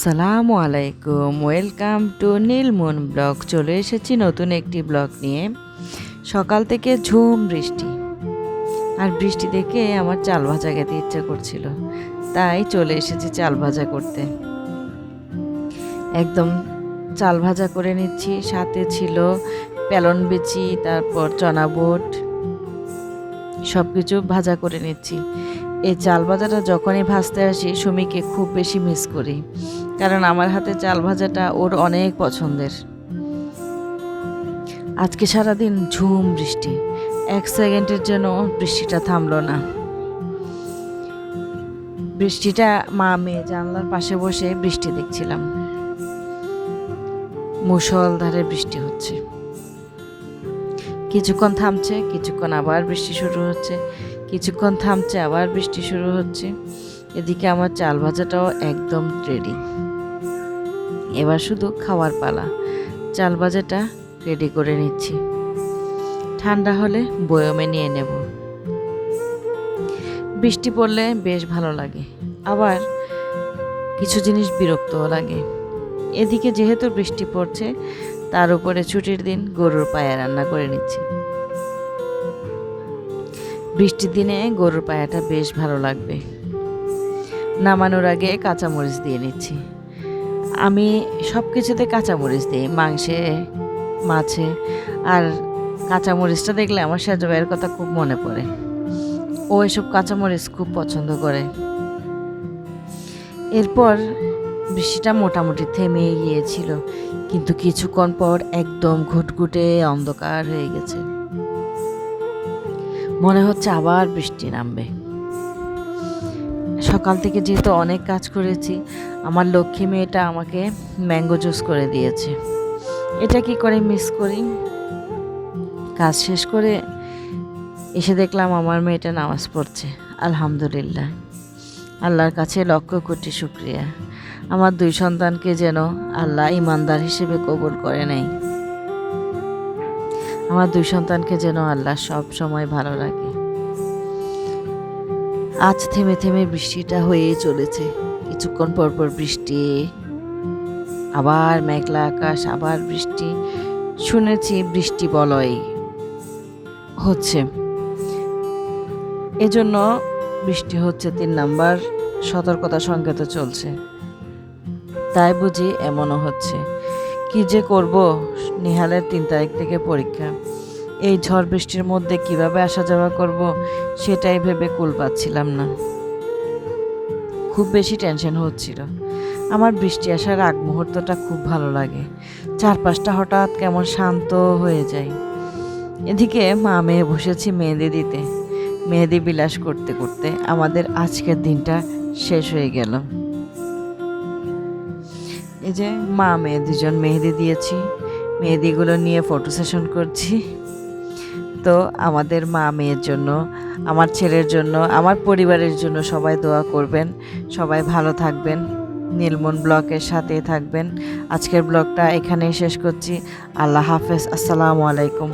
সালামু আলাইকুম। Welcome to নীলমুন blog চলে এসেছি নতুন একটি ব্লগ নিয়ে। সকাল থেকে ঝুম বৃষ্টি। আর বৃষ্টি দেখে আমার চাল ভাজা খেতে ইচ্ছা করছিল। তাই চলে এসেছি চাল ভাজা করতে। একদম চাল ভাজা করে নিচ্ছি। সাথে ছিল প্যালন বিচি, তারপর চনা বুট। সব কিছু ভাজা করে নিচ্ছি। এই চাল ভাজাটা যখনই ভাজতে আসি, সুমিকে খুব বেশি মিস করি। কারণ আমার হাতে চাল ভাজাটা ওর অনেক পছন্দের। আজকে সারাদিন ঝুম বৃষ্টি। এক সেকেন্ডের জন্য বৃষ্টিটা থামলো না। বৃষ্টিটা মা মেয়ে জানলার পাশে বসে বৃষ্টি দেখছিলাম। মুসলধারে বৃষ্টি হচ্ছে। কিছুক্ষণ থামছে, কিছুক্ষণ আবার বৃষ্টি শুরু হচ্ছে। কিছুক্ষণ থামছে, আবার বৃষ্টি শুরু হচ্ছে। এদিকে আমার চাল ভাজাটাও একদম রেডি এবার শুধু খাওয়ার পালা। চাল ভাজাটা রেডি করে নিচ্ছি। ঠান্ডা হলে বয়মে নিয়ে নেব। বৃষ্টি পড়লে বেশ ভালো লাগে। আবার কিছু জিনিস বিরক্তও লাগে। এদিকে যেহেতু বৃষ্টি পড়ছে, তার উপরে ছুটির দিন গরুর পায়া রান্না করে নিচ্ছি। বৃষ্টির দিনে গরুর পায়াটা বেশ ভালো লাগবে। নামানোর আগে কাঁচামরিচ দিয়ে নিচ্ছি। আমি সব কিছুতে কাঁচামরিচ দিই, মাংসে, মাছে, আর কাঁচামরিচটা দেখলে আমার সাজু ভাইয়ের কথা খুব মনে পড়ে। ও এসব কাঁচামরিচ খুব পছন্দ করে। এরপর বৃষ্টিটা মোটামুটি থেমে গিয়েছিল, কিন্তু কিছুক্ষণ পর একদম ঘুটঘুটে অন্ধকার হয়ে গেছে। মনে হচ্ছে আবার বৃষ্টি নামবে। সকাল থেকে যেহেতু অনেক কাজ করেছি, আমার লক্ষ্মী মেয়েটা আমাকে ম্যাঙ্গো জুস করে দিয়েছে। এটা কি করে মিস করি? কাজ শেষ করে এসে দেখলাম আমার মেয়েটা নামাজ পড়ছে। আলহামদুলিল্লাহ। আল্লাহর কাছে লক্ষ কোটি শুক্রিয়া। আমার দুই সন্তানকে যেন আল্লাহ ইমানদার হিসেবে কবুল করে নেয়। আমার দুই সন্তানকে যেন আল্লাহ সব সময় ভালো রাখে। আজ থেমে থেমে বৃষ্টিটা হয়েই চলেছে। কিছুক্ষণ পর পর বৃষ্টি, আবার মেঘলা আকাশ, আবার বৃষ্টি। শুনেছি বৃষ্টি বলয় হচ্ছে। এজন্য বৃষ্টি হচ্ছে তিন নাম্বার সতর্কতা সংকেত চলছে। তাই বুঝি এমনও হচ্ছে। কি যে করব? নিহালের তিন তারিখ থেকে পরীক্ষা। এই ঝড় বৃষ্টির মধ্যে কীভাবে আসা যাওয়া করব, সেটাই ভেবে কুল পাচ্ছিলাম না। খুব বেশি টেনশন হচ্ছিল। আমার বৃষ্টি আসার আগ মুহূর্তটা খুব ভালো লাগে। চারপাশটা হঠাৎ কেমন শান্ত হয়ে যায়। এদিকে মা মেয়ে বসেছি মেহেদি দিতে। মেহেদি বিলাস করতে করতে আমাদের আজকের দিনটা শেষ হয়ে গেল। এই যে মা মেয়ে দুজন মেহেদি দিয়েছি। মেহেদিগুলো নিয়ে ফটো সেশন করছি। তো আমাদের মা মেয়ের জন্য, আমার ছেলের জন্য, আমার পরিবারের জন্য সবাই দোয়া করবেন। সবাই ভালো থাকবেন। নীলমন ব্লকের সাথে থাকবেন। আজকের ব্লগটা এখানেই শেষ করছি। আল্লাহ হাফেজ। আসসালামু আলাইকুম।